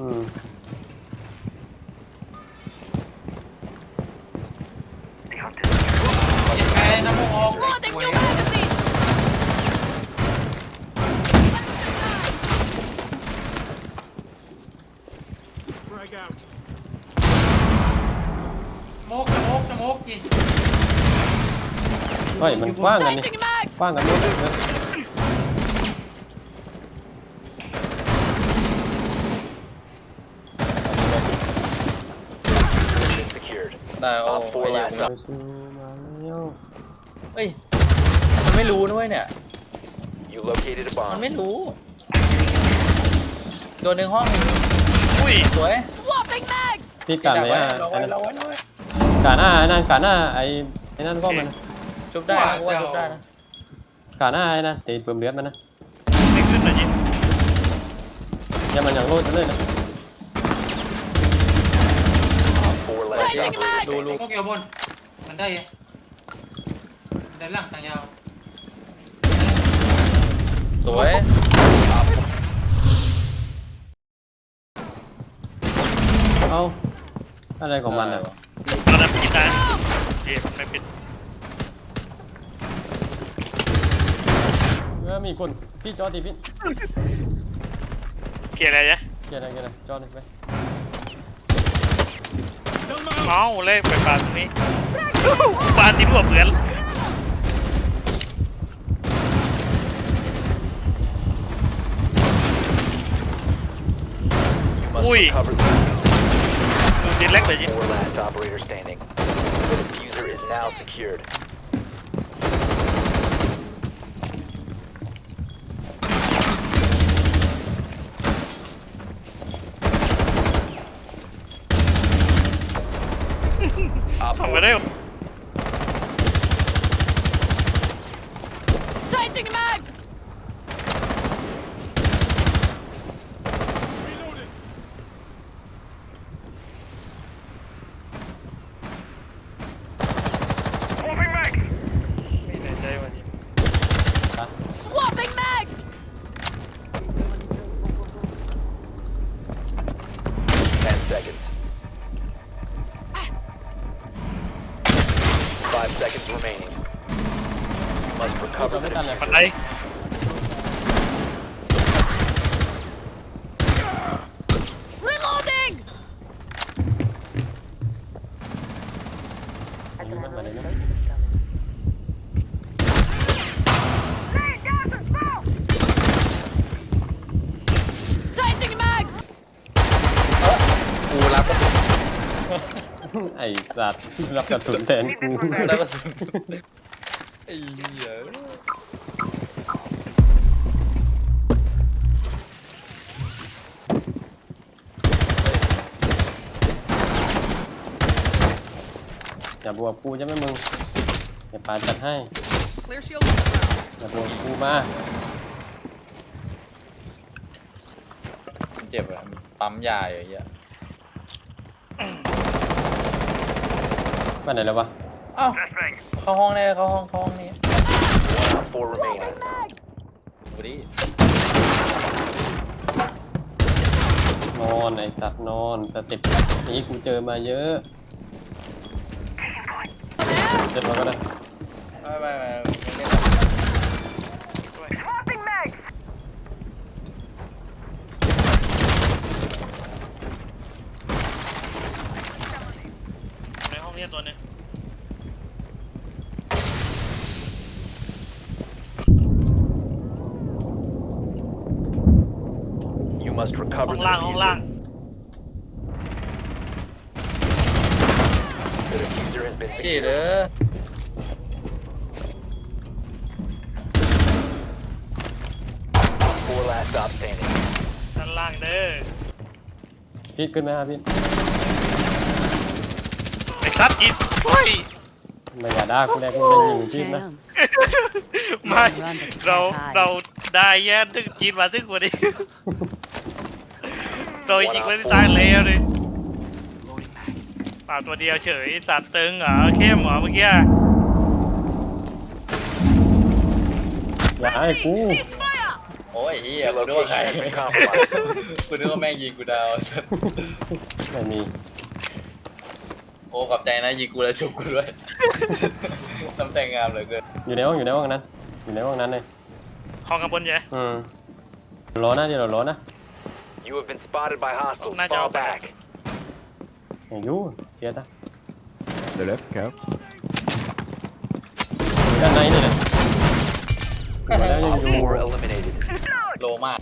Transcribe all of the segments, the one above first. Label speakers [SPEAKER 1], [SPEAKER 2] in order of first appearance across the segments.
[SPEAKER 1] อืม
[SPEAKER 2] เจ็บไงน้ำมูกออก
[SPEAKER 3] Loading
[SPEAKER 2] โอ้ย
[SPEAKER 3] new magazine!
[SPEAKER 4] Frag out.
[SPEAKER 2] สโมกสโมกสโมกกิน
[SPEAKER 1] เฮ้ยมันกว้างกันนี่
[SPEAKER 3] Changing mags!
[SPEAKER 1] กว้างกันหมดเลยนะ
[SPEAKER 5] ได้โอ้
[SPEAKER 6] Op four
[SPEAKER 5] ไอ้เหี้ย
[SPEAKER 6] last
[SPEAKER 1] ไปสู่มาแล้ว
[SPEAKER 5] เฮ้ย มันไม่รู้ด้วยเนี่ย
[SPEAKER 6] You located a
[SPEAKER 5] มัน
[SPEAKER 6] bomb.
[SPEAKER 5] ไม่รู้ โดนหนึ่งห้องอีก
[SPEAKER 7] อุ้ย
[SPEAKER 5] สวย
[SPEAKER 3] Swapping mags!
[SPEAKER 1] ที่การ
[SPEAKER 5] ดัก
[SPEAKER 1] ไหน
[SPEAKER 5] ไว้
[SPEAKER 1] อะ
[SPEAKER 5] เรา
[SPEAKER 1] อั
[SPEAKER 5] ไว้
[SPEAKER 1] นนั้น
[SPEAKER 5] เราไว้เราไว้
[SPEAKER 1] การหน้าไอ้นั่นการหน้าไอ้ไอ้นั่นก็มันนะ
[SPEAKER 5] ชุบได้นะกูว่าชุบได้นะ
[SPEAKER 1] การหน้าไอ้นะตีเปิ่มเลือดมันนะ
[SPEAKER 7] ไม่ขึ้นเลยจิ
[SPEAKER 1] อย่ามันอย่างโลดเลยนะ
[SPEAKER 6] Op four last
[SPEAKER 3] Changing
[SPEAKER 6] operator
[SPEAKER 3] mags!
[SPEAKER 2] ส
[SPEAKER 6] standing.
[SPEAKER 2] โอยู่บนมันได้ยังได้หลังทางยาว
[SPEAKER 5] สวย
[SPEAKER 1] เอาอะไรของมันอะ
[SPEAKER 7] เราดับปิดได้เอ๊ะไม่ปิด
[SPEAKER 1] เออมีคนพี่จอดีพี่
[SPEAKER 7] เคลียร์อะไรยะ
[SPEAKER 1] เกียร์อะไรเกียร์อะไรจอดิไป
[SPEAKER 7] เมาเลยไปปาตรงนี้ปาที่รวบเพื่อน
[SPEAKER 6] You must
[SPEAKER 7] Ui.
[SPEAKER 6] recover
[SPEAKER 7] ดูดินเล็กเลยจิ
[SPEAKER 6] four last operator standing. The diffuser is now secured. Op
[SPEAKER 7] ทำ
[SPEAKER 6] four
[SPEAKER 7] มาได้
[SPEAKER 3] Changing mags!
[SPEAKER 4] Reloading.
[SPEAKER 7] ไม่แน่ใจว่าจิ
[SPEAKER 3] Swapping mags!
[SPEAKER 6] ten seconds. Five seconds remaining. You must
[SPEAKER 1] เรา
[SPEAKER 6] recover
[SPEAKER 1] ไม่
[SPEAKER 6] the
[SPEAKER 1] ทันเลย
[SPEAKER 7] มันได
[SPEAKER 3] Reloading!
[SPEAKER 1] ยิงมันมาเลยนะ
[SPEAKER 3] Changing mags!
[SPEAKER 5] กูรับกระสุน
[SPEAKER 1] ไอ้สัตว์รับกระสุนแทนกู
[SPEAKER 5] กูรับกระสุนไอ้เหี้ย
[SPEAKER 1] อย่าบวกกูจะไม่มึงอย่าปาจัดให้
[SPEAKER 3] Clear shield
[SPEAKER 1] อย่าบวกกูมา
[SPEAKER 5] มันเจ็บอะปั๊มยาอยู่ไอ้เหี้ย
[SPEAKER 1] ไปไหนแล้ววะ
[SPEAKER 5] เอ้าเข้าห้องได้เข้าห้องเข้าห้องนี้
[SPEAKER 6] one op four remaining.
[SPEAKER 5] ดูดิ
[SPEAKER 1] นอนไอ้สัตว์นอนสเต็ปนี้กูเจอมาเยอะเจ็บมาก็ได้
[SPEAKER 7] ตัวหนึง
[SPEAKER 6] You must
[SPEAKER 7] ห้
[SPEAKER 6] recover
[SPEAKER 7] อง
[SPEAKER 6] the
[SPEAKER 7] ล่างห้องล่าง
[SPEAKER 6] diffuser. The diffuser has been
[SPEAKER 5] ชี้
[SPEAKER 6] secured.
[SPEAKER 5] เด้อ
[SPEAKER 6] Four last stop standing.
[SPEAKER 7] ด้านล่างเด้อ
[SPEAKER 1] พี่ขึ้นไหมครับพี่
[SPEAKER 7] ไอ้ ซัดกินเฮ้ย
[SPEAKER 1] ไม่อย่าด่ากูแรกกูได้ยิงพี่นะ
[SPEAKER 7] ไม่เราเราได้แย่ถึงจีนมาถึงกว่านี้เรายิงไม่ได้ตายแล้วเลยป่าตัวเดียวเฉยสัตว์ตึงเหรอเข้มเหรอเมื่อกี้
[SPEAKER 1] อย่าให้กู
[SPEAKER 3] Ceasefire!
[SPEAKER 5] โอ้ยเฮียกูนึกว่าใคร
[SPEAKER 6] Your location has been compromised.
[SPEAKER 5] กูนึกว่าแม่งยิงกูดาว
[SPEAKER 1] ไม่มี
[SPEAKER 5] โอ้ขอบใจนะยิงกูแล้วชุบกูด้วยน้ำใจงามเหลือเกิน
[SPEAKER 1] อยู่ในห้องอยู่ในห้องนั้น อยู่ในห้องนั้นเลย
[SPEAKER 7] ห้องข้างบนใช่ไหม
[SPEAKER 1] อืมรอนะเดี๋ยวเรารอนะ
[SPEAKER 6] You have been spotted by hostiles.
[SPEAKER 7] Nah,
[SPEAKER 6] Fall
[SPEAKER 7] jawab.
[SPEAKER 6] back.
[SPEAKER 1] อย่างยูเกียร์ตา
[SPEAKER 4] The left, Cav.
[SPEAKER 1] ด้านในนี่แหละมาแล้วยัง
[SPEAKER 6] Op
[SPEAKER 1] อยู่
[SPEAKER 6] 4 eliminated.
[SPEAKER 5] โลมาก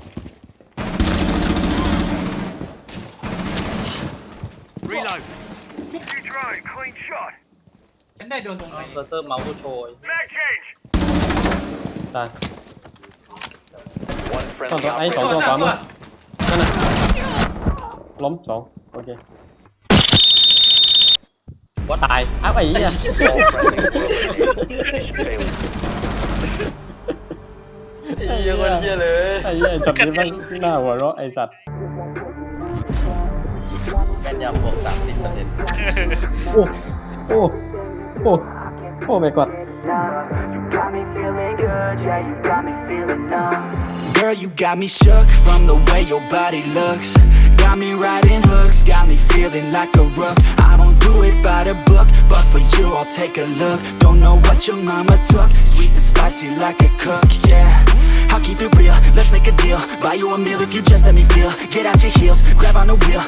[SPEAKER 4] Reload.
[SPEAKER 2] ฉันได้โดนตรงไหน
[SPEAKER 5] เซอร์เซอร์เมาส์กูโชย
[SPEAKER 1] ตาย
[SPEAKER 6] One
[SPEAKER 1] สอง
[SPEAKER 6] friendly
[SPEAKER 1] ตัวไอ้
[SPEAKER 6] operator
[SPEAKER 1] สองตัวขวามือ นั่นน่ะล้มสองโอเคว่าตายอ้าวไอ้เหี้ย
[SPEAKER 6] All friendlies were eliminated. Mission failed.
[SPEAKER 5] ไอ้เหี้ยคนเหี้ยเลย
[SPEAKER 1] ไอ้เหี้ยจับนี้มันหน้าหัวเราะไอ้สัตว์
[SPEAKER 5] แม่น ยำบวกสามสิบเปอร์เซ็นต์
[SPEAKER 1] โอ้โอ้โอ้โอ้ไม่กอด
[SPEAKER 8] got me feeling good, yeah, you got me feeling numb. Girl, you got me shook from the way your body looks. Got me riding hooks, got me feeling like a rook. I don't do it by the book, but for you, I'll take a look. Don't know what your mama took, sweet and spicy like a cook, yeah. I'll keep it real, let's make a deal. Buy you a meal if you just let me feel. Get out your heels, grab on the wheel.